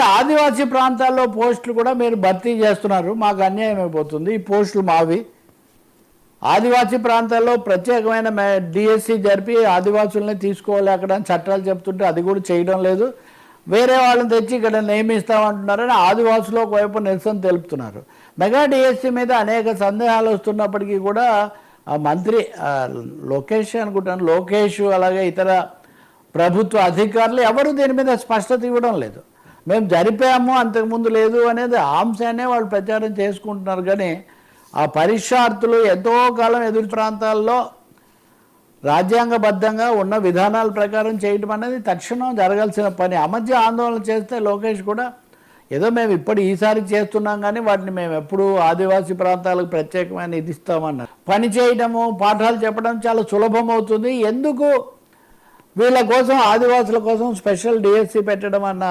మరి ఆదివాసీ ప్రాంతాల్లో పోస్టులు కూడా మీరు భర్తీ చేస్తున్నారు. మాకు అన్యాయం అయిపోతుంది. ఈ పోస్టులు మావి. ఆదివాసీ ప్రాంతాల్లో ప్రత్యేకమైన డిఎస్సి జరిపి ఆదివాసుల్ని తీసుకోవాలి అక్కడ అని చట్టాలు చెప్తుంటే అది కూడా చేయడం లేదు. వేరే వాళ్ళని తెచ్చి ఇక్కడ నియమిస్తామంటున్నారని ఆదివాసులు ఒకవైపు నిరసన తెలుపుతున్నారు. మెగా డిఎస్సి మీద అనేక సందేహాలు వస్తున్నప్పటికీ కూడా మంత్రి లోకేష్ అనుకుంటాను లోకేష్ అలాగే ఇతర ప్రభుత్వ అధికారులు ఎవరు దీని మీద స్పష్టత ఇవ్వడం లేదు. మేము జరిపాము అంతకుముందు లేదు అనేది అంశాన్నే వాళ్ళు ప్రచారం చేసుకుంటున్నారు. కానీ ఆ పరీక్షార్థులు ఎంతో కాలం ఎదురు ప్రాంతాల్లో రాజ్యాంగబద్ధంగా ఉన్న విధానాల ప్రకారం చేయడం అనేది తక్షణం జరగాల్సిన పని. అమధ్య ఆందోళన చేస్తే లోకేష్ కూడా ఏదో మేము ఇప్పుడు ఈసారి చేస్తున్నాం కానీ వాటిని మేము ఎప్పుడు ఆదివాసీ ప్రాంతాలకు ప్రత్యేకమైన ఇది ఇస్తామన్నారు. పని చేయడము పాఠాలు చెప్పడం చాలా సులభం అవుతుంది ఎందుకు? వీళ్ళ కోసం ఆదివాసుల కోసం స్పెషల్ డిఎస్సి పెట్టడం అన్న